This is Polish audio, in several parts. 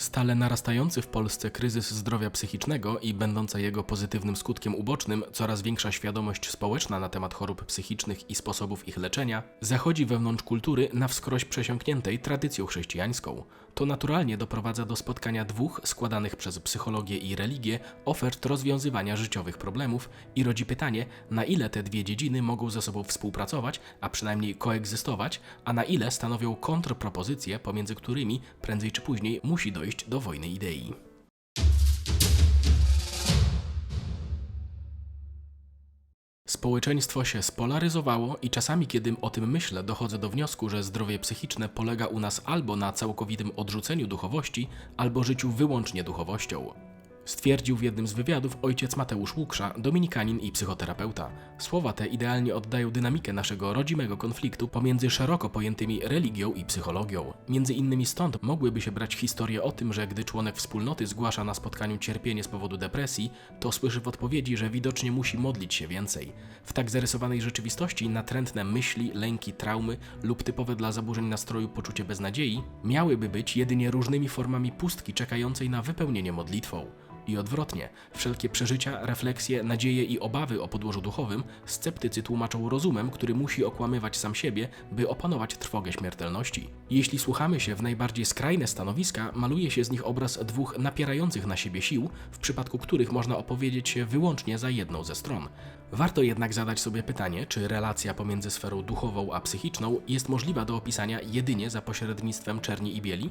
Stale narastający w Polsce kryzys zdrowia psychicznego i będąca jego pozytywnym skutkiem ubocznym coraz większa świadomość społeczna na temat chorób psychicznych i sposobów ich leczenia zachodzi wewnątrz kultury na wskroś przesiąkniętej tradycją chrześcijańską. To naturalnie doprowadza do spotkania dwóch składanych przez psychologię i religię ofert rozwiązywania życiowych problemów i rodzi pytanie, na ile te dwie dziedziny mogą ze sobą współpracować, a przynajmniej koegzystować, a na ile stanowią kontrpropozycje, pomiędzy którymi prędzej czy później musi dojść do wojny idei. Społeczeństwo się spolaryzowało i czasami, kiedy o tym myślę, dochodzę do wniosku, że zdrowie psychiczne polega u nas albo na całkowitym odrzuceniu duchowości, albo życiu wyłącznie duchowością. Stwierdził w jednym z wywiadów ojciec Mateusz Łuksza, dominikanin i psychoterapeuta. Słowa te idealnie oddają dynamikę naszego rodzimego konfliktu pomiędzy szeroko pojętymi religią i psychologią. Między innymi stąd mogłyby się brać historie o tym, że gdy członek wspólnoty zgłasza na spotkaniu cierpienie z powodu depresji, to słyszy w odpowiedzi, że widocznie musi modlić się więcej. W tak zarysowanej rzeczywistości natrętne myśli, lęki, traumy lub typowe dla zaburzeń nastroju poczucie beznadziei miałyby być jedynie różnymi formami pustki czekającej na wypełnienie modlitwą. I odwrotnie, wszelkie przeżycia, refleksje, nadzieje i obawy o podłożu duchowym sceptycy tłumaczą rozumem, który musi okłamywać sam siebie, by opanować trwogę śmiertelności. Jeśli słuchamy się w najbardziej skrajne stanowiska, maluje się z nich obraz dwóch napierających na siebie sił, w przypadku których można opowiedzieć się wyłącznie za jedną ze stron. Warto jednak zadać sobie pytanie, czy relacja pomiędzy sferą duchową a psychiczną jest możliwa do opisania jedynie za pośrednictwem czerni i bieli?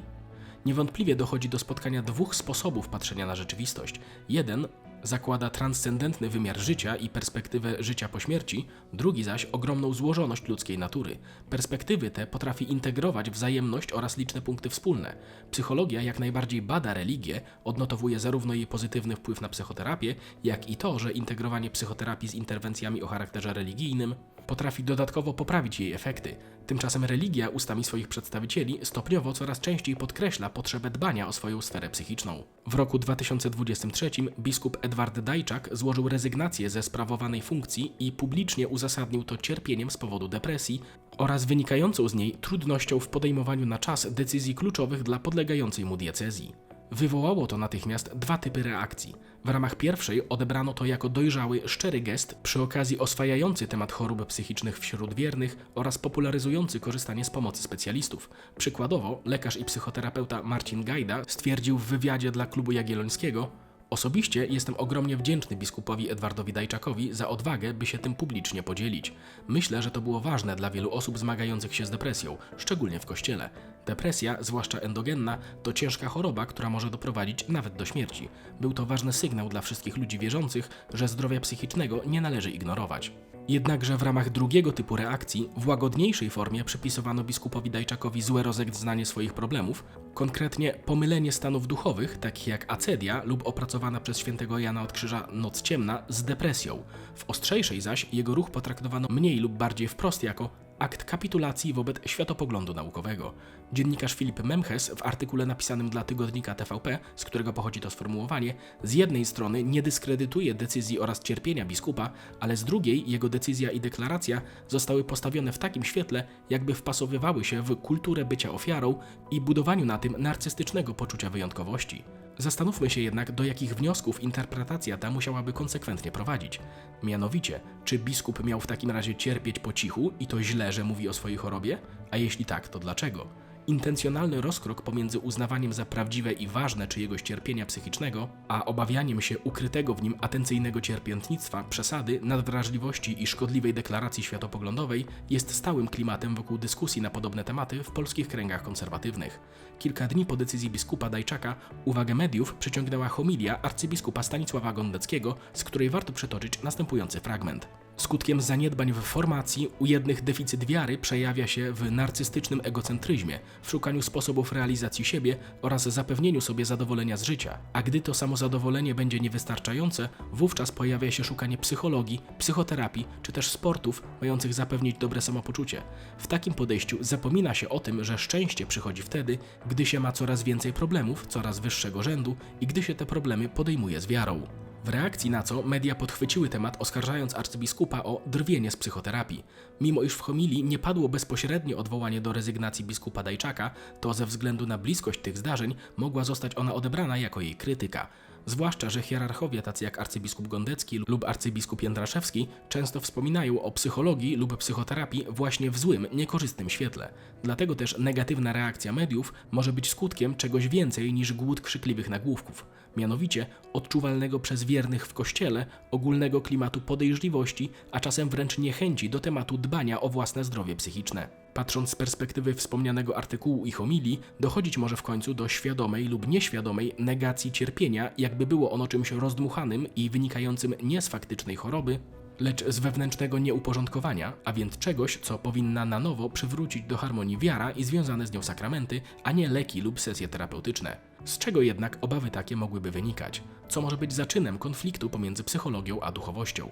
Niewątpliwie dochodzi do spotkania dwóch sposobów patrzenia na rzeczywistość. Jeden zakłada transcendentny wymiar życia i perspektywę życia po śmierci, drugi zaś ogromną złożoność ludzkiej natury. Perspektywy te potrafi integrować wzajemność oraz liczne punkty wspólne. Psychologia jak najbardziej bada religię, odnotowuje zarówno jej pozytywny wpływ na psychoterapię, jak i to, że integrowanie psychoterapii z interwencjami o charakterze religijnym potrafi dodatkowo poprawić jej efekty. Tymczasem religia ustami swoich przedstawicieli stopniowo coraz częściej podkreśla potrzebę dbania o swoją sferę psychiczną. W roku 2023 biskup Edward Dajczak złożył rezygnację ze sprawowanej funkcji i publicznie uzasadnił to cierpieniem z powodu depresji oraz wynikającą z niej trudnością w podejmowaniu na czas decyzji kluczowych dla podlegającej mu diecezji. Wywołało to natychmiast dwa typy reakcji. W ramach pierwszej odebrano to jako dojrzały, szczery gest przy okazji oswajający temat chorób psychicznych wśród wiernych oraz popularyzujący korzystanie z pomocy specjalistów. Przykładowo, lekarz i psychoterapeuta Marcin Gajda stwierdził w wywiadzie dla klubu Jagiellońskiego, Osobiście jestem ogromnie wdzięczny biskupowi Edwardowi Dajczakowi za odwagę, by się tym publicznie podzielić. Myślę, że to było ważne dla wielu osób zmagających się z depresją, szczególnie w kościele. Depresja, zwłaszcza endogenna, to ciężka choroba, która może doprowadzić nawet do śmierci. Był to ważny sygnał dla wszystkich ludzi wierzących, że zdrowia psychicznego nie należy ignorować. Jednakże w ramach drugiego typu reakcji, w łagodniejszej formie przypisowano biskupowi Dajczakowi złe rozeznanie swoich problemów, konkretnie pomylenie stanów duchowych, takich jak acedia lub opracowana przez świętego Jana od Krzyża Noc Ciemna, z depresją. W ostrzejszej zaś jego ruch potraktowano mniej lub bardziej wprost jako akt kapitulacji wobec światopoglądu naukowego. Dziennikarz Filip Memches w artykule napisanym dla tygodnika TVP, z którego pochodzi to sformułowanie, z jednej strony nie dyskredytuje decyzji oraz cierpienia biskupa, ale z drugiej jego decyzja i deklaracja zostały postawione w takim świetle, jakby wpasowywały się w kulturę bycia ofiarą i budowaniu na tym narcystycznego poczucia wyjątkowości. Zastanówmy się jednak, do jakich wniosków interpretacja ta musiałaby konsekwentnie prowadzić. Mianowicie, czy biskup miał w takim razie cierpieć po cichu i to źle, że mówi o swojej chorobie? A jeśli tak, to dlaczego? Intencjonalny rozkrok pomiędzy uznawaniem za prawdziwe i ważne czyjegoś cierpienia psychicznego, a obawianiem się ukrytego w nim atencyjnego cierpiętnictwa, przesady, nadwrażliwości i szkodliwej deklaracji światopoglądowej jest stałym klimatem wokół dyskusji na podobne tematy w polskich kręgach konserwatywnych. Kilka dni po decyzji biskupa Dajczaka uwagę mediów przyciągnęła homilia arcybiskupa Stanisława Gondeckiego, z której warto przytoczyć następujący fragment. Skutkiem zaniedbań w formacji u jednych deficyt wiary przejawia się w narcystycznym egocentryzmie, w szukaniu sposobów realizacji siebie oraz zapewnieniu sobie zadowolenia z życia. A gdy to samozadowolenie będzie niewystarczające, wówczas pojawia się szukanie psychologii, psychoterapii czy też sportów mających zapewnić dobre samopoczucie. W takim podejściu zapomina się o tym, że szczęście przychodzi wtedy, gdy się ma coraz więcej problemów, coraz wyższego rzędu i gdy się te problemy podejmuje z wiarą. W reakcji na co media podchwyciły temat, oskarżając arcybiskupa o drwienie z psychoterapii. Mimo iż w homilii nie padło bezpośrednio odwołanie do rezygnacji biskupa Dajczaka, to ze względu na bliskość tych zdarzeń mogła zostać ona odebrana jako jej krytyka. Zwłaszcza, że hierarchowie tacy jak arcybiskup Gondecki lub arcybiskup Jędraszewski często wspominają o psychologii lub psychoterapii właśnie w złym, niekorzystnym świetle. Dlatego też negatywna reakcja mediów może być skutkiem czegoś więcej niż głód krzykliwych nagłówków. Mianowicie odczuwalnego przez wiernych w kościele ogólnego klimatu podejrzliwości, a czasem wręcz niechęci do tematu dbania o własne zdrowie psychiczne. Patrząc z perspektywy wspomnianego artykułu i homilii, dochodzić może w końcu do świadomej lub nieświadomej negacji cierpienia, jakby było ono czymś rozdmuchanym i wynikającym nie z faktycznej choroby, lecz z wewnętrznego nieuporządkowania, a więc czegoś, co powinna na nowo przywrócić do harmonii wiara i związane z nią sakramenty, a nie leki lub sesje terapeutyczne. Z czego jednak obawy takie mogłyby wynikać? Co może być zaczynem konfliktu pomiędzy psychologią a duchowością?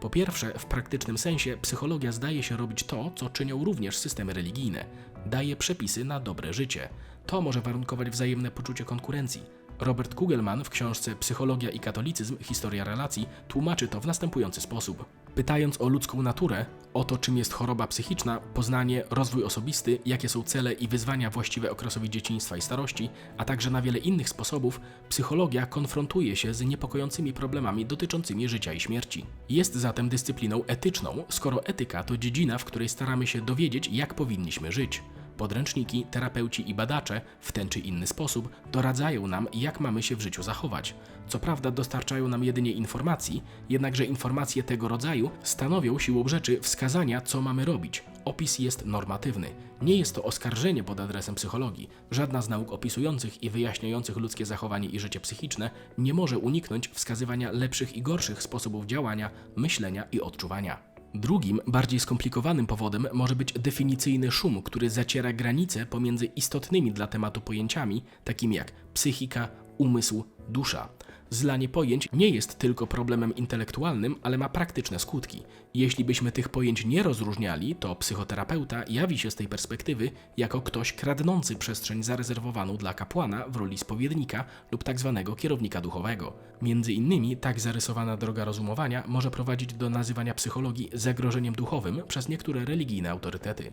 Po pierwsze, w praktycznym sensie psychologia zdaje się robić to, co czynią również systemy religijne. Daje przepisy na dobre życie. To może warunkować wzajemne poczucie konkurencji. Robert Kugelman w książce Psychologia i katolicyzm historia relacji tłumaczy to w następujący sposób. Pytając o ludzką naturę, o to czym jest choroba psychiczna, poznanie, rozwój osobisty, jakie są cele i wyzwania właściwe okresowi dzieciństwa i starości, a także na wiele innych sposobów, psychologia konfrontuje się z niepokojącymi problemami dotyczącymi życia i śmierci. Jest zatem dyscypliną etyczną, skoro etyka to dziedzina, w której staramy się dowiedzieć, jak powinniśmy żyć. Podręczniki, terapeuci i badacze w ten czy inny sposób doradzają nam, jak mamy się w życiu zachować. Co prawda dostarczają nam jedynie informacji, jednakże informacje tego rodzaju stanowią siłą rzeczy wskazania, co mamy robić. Opis jest normatywny. Nie jest to oskarżenie pod adresem psychologii. Żadna z nauk opisujących i wyjaśniających ludzkie zachowanie i życie psychiczne nie może uniknąć wskazywania lepszych i gorszych sposobów działania, myślenia i odczuwania. Drugim, bardziej skomplikowanym powodem może być definicyjny szum, który zaciera granice pomiędzy istotnymi dla tematu pojęciami, takimi jak psychika, umysł, dusza. Zlanie pojęć nie jest tylko problemem intelektualnym, ale ma praktyczne skutki. Jeśli byśmy tych pojęć nie rozróżniali, to psychoterapeuta jawi się z tej perspektywy jako ktoś kradnący przestrzeń zarezerwowaną dla kapłana w roli spowiednika lub tzw. kierownika duchowego. Między innymi tak zarysowana droga rozumowania może prowadzić do nazywania psychologii zagrożeniem duchowym przez niektóre religijne autorytety.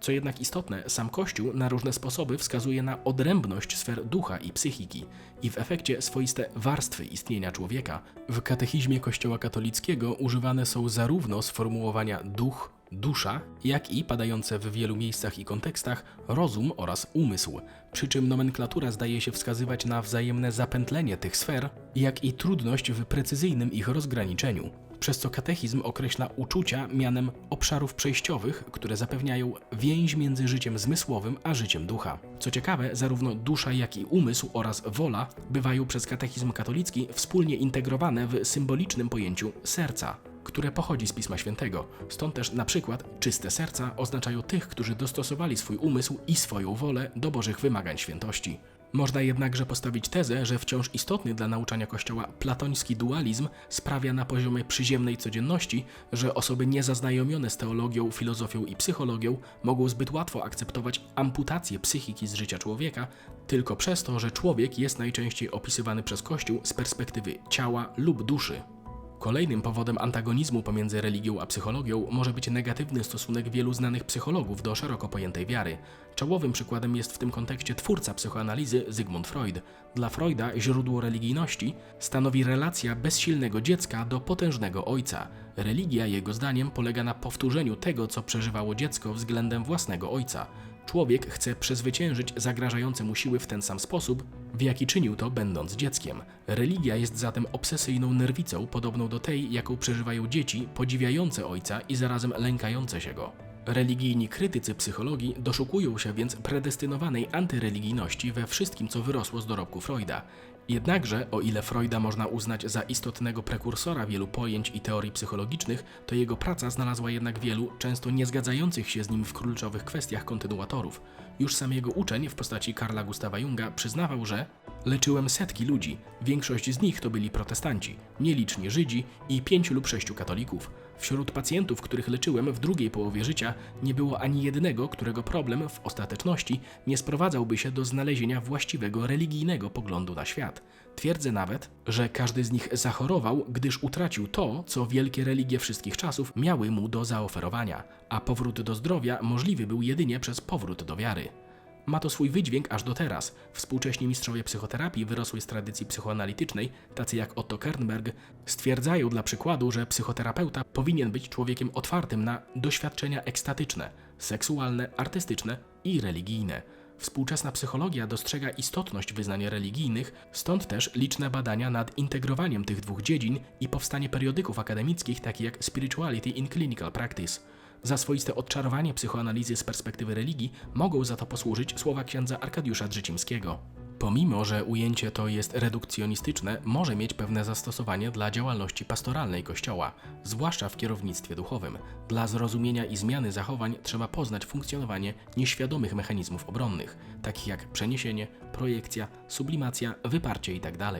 Co jednak istotne, sam Kościół na różne sposoby wskazuje na odrębność sfer ducha i psychiki i w efekcie swoiste warstwy istnienia człowieka. W katechizmie Kościoła katolickiego używane są zarówno sformułowania duch, dusza, jak i padające w wielu miejscach i kontekstach rozum oraz umysł, przy czym nomenklatura zdaje się wskazywać na wzajemne zapętlenie tych sfer, jak i trudność w precyzyjnym ich rozgraniczeniu przez co katechizm określa uczucia mianem obszarów przejściowych, które zapewniają więź między życiem zmysłowym a życiem ducha. Co ciekawe, zarówno dusza, jak i umysł oraz wola bywają przez katechizm katolicki wspólnie integrowane w symbolicznym pojęciu serca które pochodzi z Pisma Świętego. Stąd też na przykład czyste serca oznaczają tych, którzy dostosowali swój umysł i swoją wolę do Bożych wymagań świętości. Można jednakże postawić tezę, że wciąż istotny dla nauczania Kościoła platoński dualizm sprawia na poziomie przyziemnej codzienności, że osoby niezaznajomione z teologią, filozofią i psychologią mogą zbyt łatwo akceptować amputację psychiki z życia człowieka tylko przez to, że człowiek jest najczęściej opisywany przez Kościół z perspektywy ciała lub duszy. Kolejnym powodem antagonizmu pomiędzy religią a psychologią może być negatywny stosunek wielu znanych psychologów do szeroko pojętej wiary. Czołowym przykładem jest w tym kontekście twórca psychoanalizy Zygmunt Freud. Dla Freuda źródło religijności stanowi relacja bezsilnego dziecka do potężnego ojca. Religia, jego zdaniem, polega na powtórzeniu tego, co przeżywało dziecko względem własnego ojca. Człowiek chce przezwyciężyć zagrażające mu siły w ten sam sposób, w jaki czynił to będąc dzieckiem. Religia jest zatem obsesyjną nerwicą, podobną do tej, jaką przeżywają dzieci podziwiające ojca i zarazem lękające się go. Religijni krytycy psychologii doszukują się więc predestynowanej antyreligijności we wszystkim, co wyrosło z dorobku Freuda. Jednakże, o ile Freuda można uznać za istotnego prekursora wielu pojęć i teorii psychologicznych, to jego praca znalazła jednak wielu, często niezgadzających się z nim w kluczowych kwestiach kontynuatorów. Już sam jego uczeń w postaci Karla Gustawa Junga przyznawał, że Leczyłem setki ludzi, większość z nich to byli protestanci, nieliczni Żydzi i pięciu lub sześciu katolików. Wśród pacjentów, których leczyłem w drugiej połowie życia, nie było ani jednego, którego problem w ostateczności nie sprowadzałby się do znalezienia właściwego religijnego poglądu na świat. Twierdzę nawet, że każdy z nich zachorował, gdyż utracił to, co wielkie religie wszystkich czasów miały mu do zaoferowania, a powrót do zdrowia możliwy był jedynie przez powrót do wiary. Ma to swój wydźwięk aż do teraz. Współcześni mistrzowie psychoterapii wyrosłej z tradycji psychoanalitycznej, tacy jak Otto Kernberg, stwierdzają dla przykładu, że psychoterapeuta powinien być człowiekiem otwartym na doświadczenia ekstatyczne, seksualne, artystyczne i religijne. Współczesna psychologia dostrzega istotność wyznań religijnych, stąd też liczne badania nad integrowaniem tych dwóch dziedzin i powstanie periodyków akademickich takich jak Spirituality in Clinical Practice. Za swoiste odczarowanie psychoanalizy z perspektywy religii mogą za to posłużyć słowa księdza Arkadiusza Drzycimskiego. Pomimo, że ujęcie to jest redukcjonistyczne, może mieć pewne zastosowanie dla działalności pastoralnej Kościoła, zwłaszcza w kierownictwie duchowym. Dla zrozumienia i zmiany zachowań trzeba poznać funkcjonowanie nieświadomych mechanizmów obronnych, takich jak przeniesienie, projekcja, sublimacja, wyparcie itd.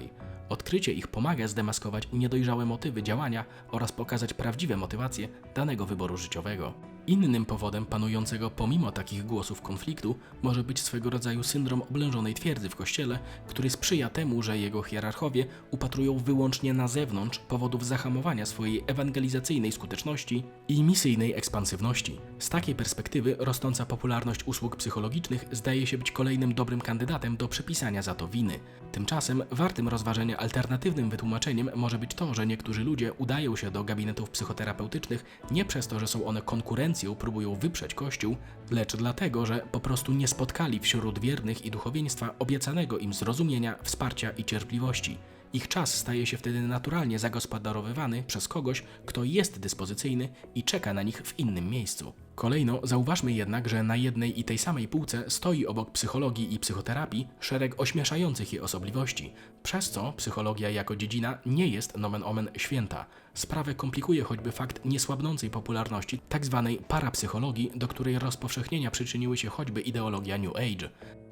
Odkrycie ich pomaga zdemaskować niedojrzałe motywy działania oraz pokazać prawdziwe motywacje danego wyboru życiowego. Innym powodem panującego pomimo takich głosów konfliktu może być swego rodzaju syndrom oblężonej twierdzy w kościele, który sprzyja temu, że jego hierarchowie upatrują wyłącznie na zewnątrz powodów zahamowania swojej ewangelizacyjnej skuteczności i misyjnej ekspansywności. Z takiej perspektywy rosnąca popularność usług psychologicznych zdaje się być kolejnym dobrym kandydatem do przypisania za to winy. Tymczasem wartym rozważenia alternatywnym wytłumaczeniem może być to, że niektórzy ludzie udają się do gabinetów psychoterapeutycznych nie przez to, że są one konkurencją próbują wyprzeć Kościół, lecz dlatego, że po prostu nie spotkali wśród wiernych i duchowieństwa obiecanego im zrozumienia, wsparcia i cierpliwości. Ich czas staje się wtedy naturalnie zagospodarowywany przez kogoś, kto jest dyspozycyjny i czeka na nich w innym miejscu. Kolejno zauważmy jednak, że na jednej i tej samej półce stoi obok psychologii i psychoterapii szereg ośmieszających je osobliwości, przez co psychologia jako dziedzina nie jest nomen omen święta. Sprawę komplikuje choćby fakt niesłabnącej popularności tzw. Tak parapsychologii, do której rozpowszechnienia przyczyniły się choćby ideologia New Age.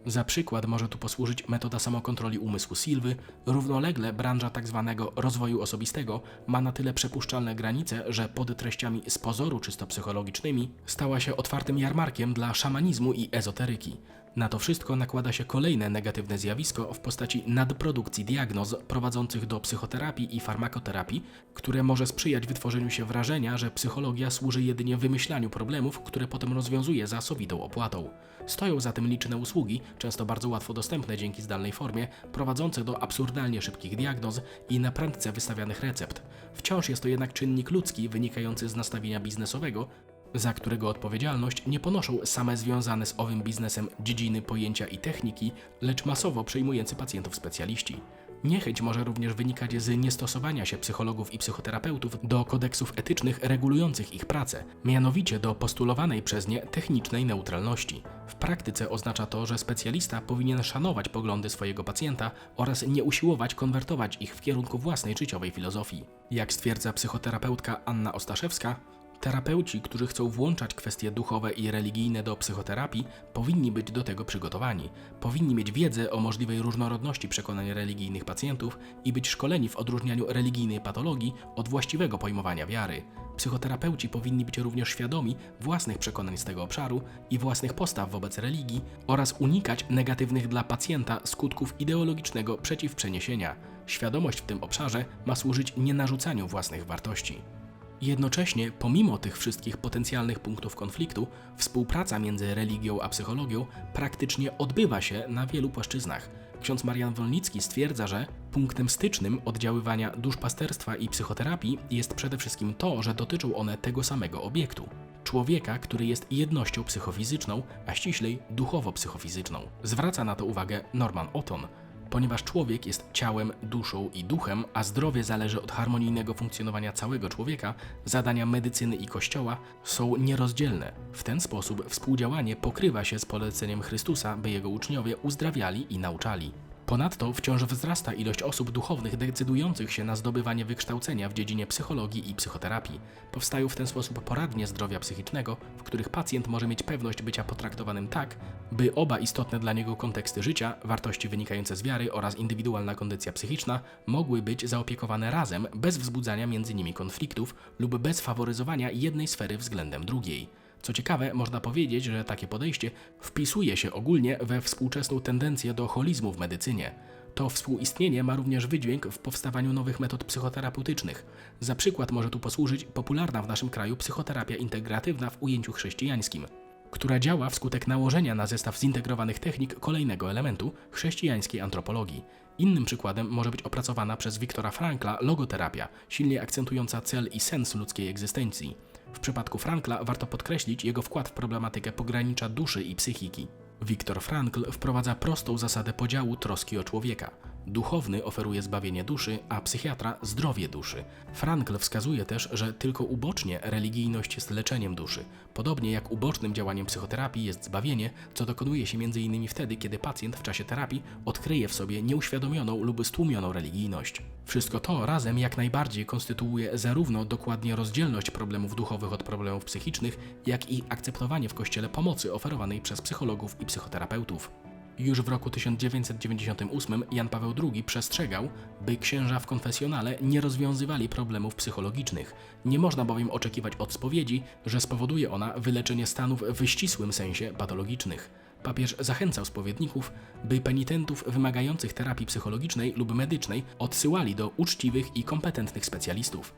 Za przykład może tu posłużyć metoda samokontroli umysłu Silwy. Równolegle branża tzw. Tak rozwoju osobistego ma na tyle przepuszczalne granice, że pod treściami z pozoru czysto psychologicznymi stała się otwartym jarmarkiem dla szamanizmu i ezoteryki. Na to wszystko nakłada się kolejne negatywne zjawisko w postaci nadprodukcji diagnoz prowadzących do psychoterapii i farmakoterapii, które może sprzyjać wytworzeniu się wrażenia, że psychologia służy jedynie wymyślaniu problemów, które potem rozwiązuje za sowitą opłatą. Stoją za tym liczne usługi, często bardzo łatwo dostępne dzięki zdalnej formie, prowadzące do absurdalnie szybkich diagnoz i na prędce wystawianych recept. Wciąż jest to jednak czynnik ludzki wynikający z nastawienia biznesowego, za którego odpowiedzialność nie ponoszą same związane z owym biznesem dziedziny pojęcia i techniki, lecz masowo przejmujący pacjentów specjaliści. Niechęć może również wynikać z niestosowania się psychologów i psychoterapeutów do kodeksów etycznych regulujących ich pracę, mianowicie do postulowanej przez nie technicznej neutralności. W praktyce oznacza to, że specjalista powinien szanować poglądy swojego pacjenta oraz nie usiłować konwertować ich w kierunku własnej życiowej filozofii. Jak stwierdza psychoterapeutka Anna Ostaszewska, Terapeuci, którzy chcą włączać kwestie duchowe i religijne do psychoterapii, powinni być do tego przygotowani. Powinni mieć wiedzę o możliwej różnorodności przekonań religijnych pacjentów i być szkoleni w odróżnianiu religijnej patologii od właściwego pojmowania wiary. Psychoterapeuci powinni być również świadomi własnych przekonań z tego obszaru i własnych postaw wobec religii oraz unikać negatywnych dla pacjenta skutków ideologicznego przeciwprzeniesienia. Świadomość w tym obszarze ma służyć nienarzucaniu własnych wartości. Jednocześnie, pomimo tych wszystkich potencjalnych punktów konfliktu, współpraca między religią a psychologią praktycznie odbywa się na wielu płaszczyznach. Ksiądz Marian Wolnicki stwierdza, że punktem stycznym oddziaływania duszpasterstwa i psychoterapii jest przede wszystkim to, że dotyczą one tego samego obiektu człowieka, który jest jednością psychofizyczną, a ściślej duchowo-psychofizyczną. Zwraca na to uwagę Norman Otton, Ponieważ człowiek jest ciałem, duszą i duchem, a zdrowie zależy od harmonijnego funkcjonowania całego człowieka, zadania medycyny i kościoła są nierozdzielne. W ten sposób współdziałanie pokrywa się z poleceniem Chrystusa, by jego uczniowie uzdrawiali i nauczali. Ponadto wciąż wzrasta ilość osób duchownych decydujących się na zdobywanie wykształcenia w dziedzinie psychologii i psychoterapii. Powstają w ten sposób poradnie zdrowia psychicznego, w których pacjent może mieć pewność bycia potraktowanym tak, by oba istotne dla niego konteksty życia, wartości wynikające z wiary oraz indywidualna kondycja psychiczna mogły być zaopiekowane razem, bez wzbudzania między nimi konfliktów lub bez faworyzowania jednej sfery względem drugiej. Co ciekawe, można powiedzieć, że takie podejście wpisuje się ogólnie we współczesną tendencję do holizmu w medycynie. To współistnienie ma również wydźwięk w powstawaniu nowych metod psychoterapeutycznych. Za przykład może tu posłużyć popularna w naszym kraju psychoterapia integratywna w ujęciu chrześcijańskim, która działa wskutek nałożenia na zestaw zintegrowanych technik kolejnego elementu chrześcijańskiej antropologii. Innym przykładem może być opracowana przez Wiktora Frankla logoterapia, silnie akcentująca cel i sens ludzkiej egzystencji. W przypadku Frankla warto podkreślić jego wkład w problematykę pogranicza duszy i psychiki. Viktor Frankl wprowadza prostą zasadę podziału troski o człowieka. Duchowny oferuje zbawienie duszy, a psychiatra zdrowie duszy. Frankl wskazuje też, że tylko ubocznie religijność jest leczeniem duszy, podobnie jak ubocznym działaniem psychoterapii jest zbawienie, co dokonuje się m.in. wtedy, kiedy pacjent w czasie terapii odkryje w sobie nieuświadomioną lub stłumioną religijność. Wszystko to razem jak najbardziej konstytuuje zarówno dokładnie rozdzielność problemów duchowych od problemów psychicznych, jak i akceptowanie w Kościele pomocy oferowanej przez psychologów i psychoterapeutów. Już w roku 1998 Jan Paweł II przestrzegał, by księża w konfesjonale nie rozwiązywali problemów psychologicznych. Nie można bowiem oczekiwać od spowiedzi, że spowoduje ona wyleczenie stanów w ścisłym sensie patologicznych. Papież zachęcał spowiedników, by penitentów wymagających terapii psychologicznej lub medycznej odsyłali do uczciwych i kompetentnych specjalistów.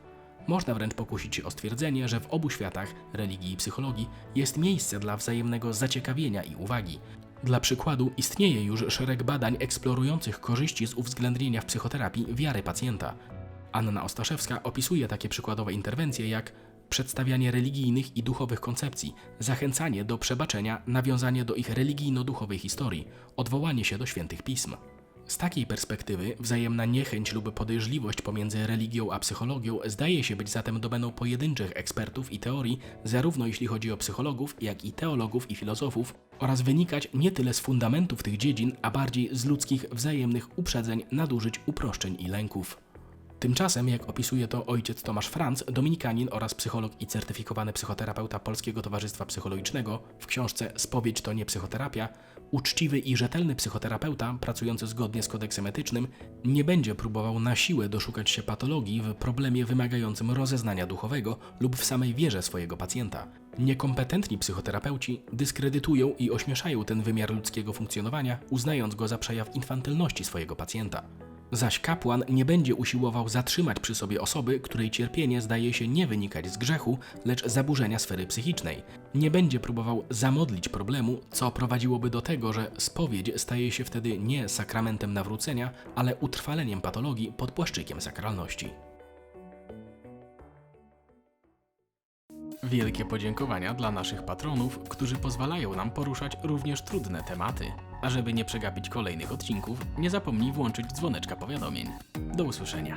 Można wręcz pokusić się o stwierdzenie, że w obu światach, religii i psychologii, jest miejsce dla wzajemnego zaciekawienia i uwagi. Dla przykładu, istnieje już szereg badań eksplorujących korzyści z uwzględnienia w psychoterapii wiary pacjenta. Anna Ostaszewska opisuje takie przykładowe interwencje jak przedstawianie religijnych i duchowych koncepcji, zachęcanie do przebaczenia, nawiązanie do ich religijno-duchowej historii, odwołanie się do świętych pism. Z takiej perspektywy wzajemna niechęć lub podejrzliwość pomiędzy religią a psychologią zdaje się być zatem domeną pojedynczych ekspertów i teorii, zarówno jeśli chodzi o psychologów, jak i teologów i filozofów, oraz wynikać nie tyle z fundamentów tych dziedzin, a bardziej z ludzkich wzajemnych uprzedzeń, nadużyć, uproszczeń i lęków. Tymczasem, jak opisuje to ojciec Tomasz Franc, dominikanin oraz psycholog i certyfikowany psychoterapeuta Polskiego Towarzystwa Psychologicznego w książce Spowiedź to nie psychoterapia, uczciwy i rzetelny psychoterapeuta, pracujący zgodnie z kodeksem etycznym, nie będzie próbował na siłę doszukać się patologii w problemie wymagającym rozeznania duchowego lub w samej wierze swojego pacjenta. Niekompetentni psychoterapeuci dyskredytują i ośmieszają ten wymiar ludzkiego funkcjonowania, uznając go za przejaw infantylności swojego pacjenta. Zaś kapłan nie będzie usiłował zatrzymać przy sobie osoby, której cierpienie zdaje się nie wynikać z grzechu, lecz zaburzenia sfery psychicznej. Nie będzie próbował zamodlić problemu, co prowadziłoby do tego, że spowiedź staje się wtedy nie sakramentem nawrócenia, ale utrwaleniem patologii pod płaszczykiem sakralności. Wielkie podziękowania dla naszych patronów, którzy pozwalają nam poruszać również trudne tematy. A żeby nie przegapić kolejnych odcinków, nie zapomnij włączyć dzwoneczka powiadomień. Do usłyszenia.